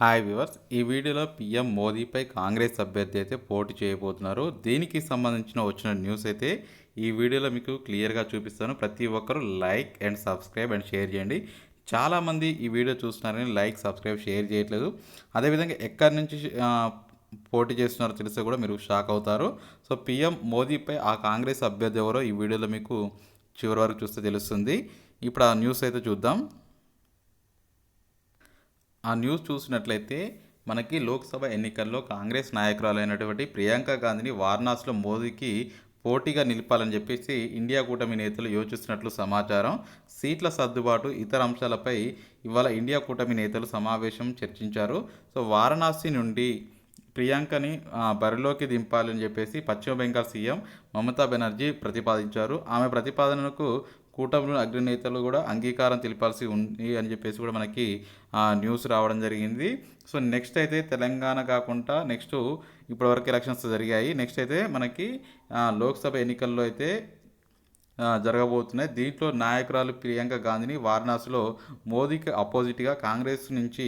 Hi viewers ఈ వీడియోలో PM మోదీపై కాంగ్రెస్ అభ్యర్థి అయితే పోటీ చేయబోతున్నారు. దీనికి సంబంధించిన వచ్చిన న్యూస్ అయితే ఈ వీడియోలో మీకు క్లియర్గా చూపిస్తాను. ప్రతి ఒక్కరూ like and subscribe and share చేయండి. చాలామంది ఈ వీడియో చూస్తున్నారని లైక్ సబ్స్క్రైబ్ షేర్ చేయట్లేదు. అదేవిధంగా ఎక్కడి నుంచి పోటీ చేస్తున్నారో తెలిస్తే కూడా మీరు షాక్ అవుతారు. సో పీఎం మోదీపై ఆ కాంగ్రెస్ అభ్యర్థి ఎవరో ఈ వీడియోలో మీకు చివరి వరకు చూస్తే తెలుస్తుంది. ఇప్పుడు ఆ న్యూస్ అయితే చూద్దాం. ఆ న్యూస్ చూసినట్లయితే మనకి లోక్సభ ఎన్నికల్లో కాంగ్రెస్ నాయకురాలైనటువంటి ప్రియాంక గాంధీని వారణాసిలో మోదీకి పోటీగా నిలపాలని చెప్పేసి ఇండియా కూటమి నేతలు యోచిస్తున్నట్లు సమాచారం. సీట్ల సర్దుబాటు ఇతర అంశాలపై ఇవాళ ఇండియా కూటమి నేతలు సమావేశం చర్చించారు. సో వారణాసి నుండి ప్రియాంకని బరిలోకి దింపాలని చెప్పేసి పశ్చిమ బెంగాల్ సీఎం మమతా బెనర్జీ ప్రతిపాదించారు. ఆమె ప్రతిపాదనకు కూటమిలోని అగ్రనేతలు కూడా అంగీకారం తెలిపాల్సి ఉంది అని చెప్పేసి కూడా మనకి న్యూస్ రావడం జరిగింది. సో నెక్స్ట్ అయితే తెలంగాణ కాకుండా నెక్స్ట్ ఇప్పటివరకు ఎలక్షన్స్ జరిగాయి. నెక్స్ట్ అయితే మనకి లోక్సభ ఎన్నికల్లో అయితే జరగబోతున్నాయి. దీంట్లో నాయకురాలు ప్రియాంక గాంధీని వారణాసిలో మోదీకి అపోజిట్గా కాంగ్రెస్ నుంచి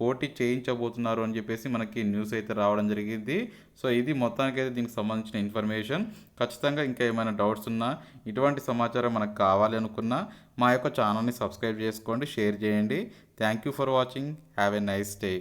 పోటీ చేయించబోతున్నారు అని చెప్పేసి మనకి న్యూస్ అయితే రావడం జరిగింది. సో ఇది మొత్తానికి అయితే దీనికి సంబంధించిన ఇన్ఫర్మేషన్. ఖచ్చితంగా ఇంకా ఏమైనా డౌట్స్ ఉన్నా ఇటువంటి సమాచారం మనకు కావాలి అనుకున్నా మా యొక్క ఛానల్ని సబ్స్క్రైబ్ చేసుకోండి షేర్ చేయండి. Thank you for watching have a nice day